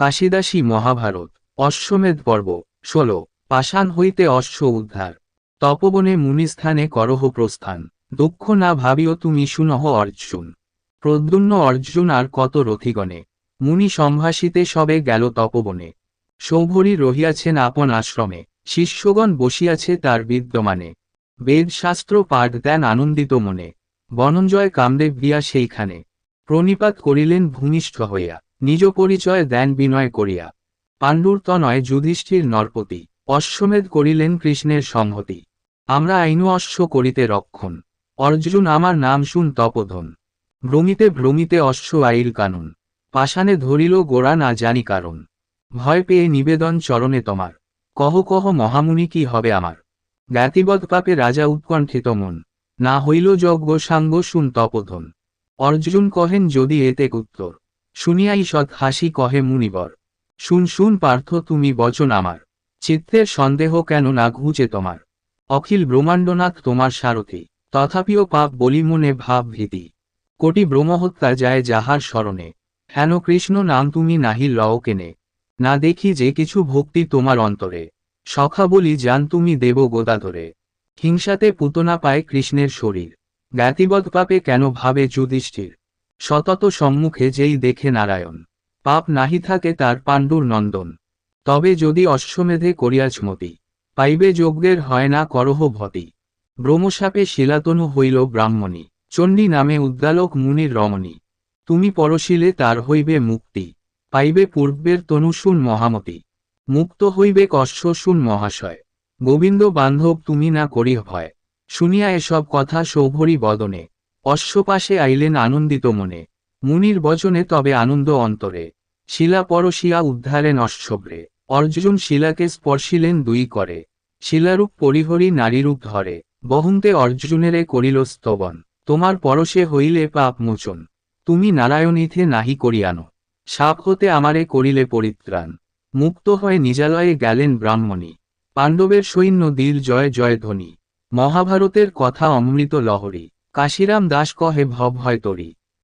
কাশিদাসী মহাভারত, অশ্বমেধ পর্ব, ষোল, পাষাণ হইতে অশ্ব উদ্ধার। তপবনে মুনিস্থানে করহ প্রস্থান। দুঃখ না ভাবিও তুমি শুনহ অর্জুন। প্রদ্যুন্ন অর্জুন আর কত রথিগণে। মুনি সম্ভাষিতে সবে গেল তপবনে। সৌভরী রহিয়াছেন আপন আশ্রমে। শিষ্যগণ বসিয়াছে তার বিদ্যমানে। বেদশাস্ত্র পাঠ দেন আনন্দিত মনে। বনঞ্জয় কামদেব গিয়া সেইখানে। প্রণিপাত করিলেন ভূমিষ্ঠ হইয়া। নিজ পরিচয় দেন বিনয় করিয়া। পাণ্ডুর তনয় যুধিষ্ঠির নরপতি, অশ্বমেধ করিলেন কৃষ্ণের সংহতি। আমরা আইনু অশ্ব করিতে রক্ষণ অর্জুন আমার নাম শুন তপধন। ভ্রমিতে ভ্রমিতে অশ্ব আইল কানুন। পাষাণে ধরিল গোড়া না জানি কারণ। ভয় পেয়ে নিবেদন চরণে তোমার। কহ কহ মহামুনি কি হবে আমার। জ্ঞাতিবৎ পাপে রাজা উৎকণ্ঠিত মন। না হইল যজ্ঞ সাঙ্গ শুন তপধন। অর্জুন কহেন যদি এতে উত্তর। শুনিয়াই সৎ হাসি কহে মুনিবর। শুন শুন পার্থ, তুমি বচন আমার। চিত্তের সন্দেহ কেন না ঘুচে তোমার? অখিল ব্রহ্মাণ্ডনাথ তোমার সারথি। তথাপিও পাপ বলি মনে ভাব ভীতি। কোটি ব্রহ্মহত্যা যায় যাহার স্মরণে। হেন কৃষ্ণ নাম তুমি নাহি লও কেনে। না দেখি যে কিছু ভক্তি তোমার অন্তরে। সখা বলি, জান তুমি দেব গোদাধরে হিংসাতে পুতনা পায় কৃষ্ণের শরীর। জ্ঞাতিবৎ পাপে কেন ভাবে যুধিষ্ঠির? সতত সম্মুখে যেই দেখে নারায়ণ। পাপ নাহি থাকে তার পাণ্ডুর নন্দন। তবে যদি অশ্বমেধে করিয়াছ মতি পাইবে যজ্ঞের হয় না করহ ভতি। ব্রহ্মসাপে শিলাতনু হইল ব্রাহ্মণী, চণ্ডী নামে উদ্দালক মুনির রমণী। তুমি পরশিলে তার হইবে মুক্তি, পাইবে পূর্বের তনুশুন মহামতি। মুক্ত হইবে কশ্য শুন মহাশয়। গোবিন্দ বান্ধব তুমি না করি ভয়। শুনিয়া এসব কথা সৌভরী বদনে অশ্বপাশে আইলেন আনন্দিত মনে। মুনির বচনে তবে আনন্দ অন্তরে। শিলা পরশিয়া উদ্ধারেন অশ্বভ্রে অর্জুন শিলাকে স্পর্শিলেন দুই করে। শিলারূপ পরিহরি নারীরূপ ধরে। বহন্তে অর্জুনেরে করিল স্তবন। তোমার পরশে হইলে পাপ মোচন। তুমি নারায়ণীথে নাহি করিয়ানো। সাপ হতে আমারে করিলে পরিত্রাণ। মুক্ত হয়ে নিজালয়ে গেলেন ব্রাহ্মণী। পাণ্ডবের সৈন্য দিল জয় জয় ধ্বনি। মহাভারতের কথা অমৃত লহরী। কাশিরাম দাস কহে ভব হয় তরি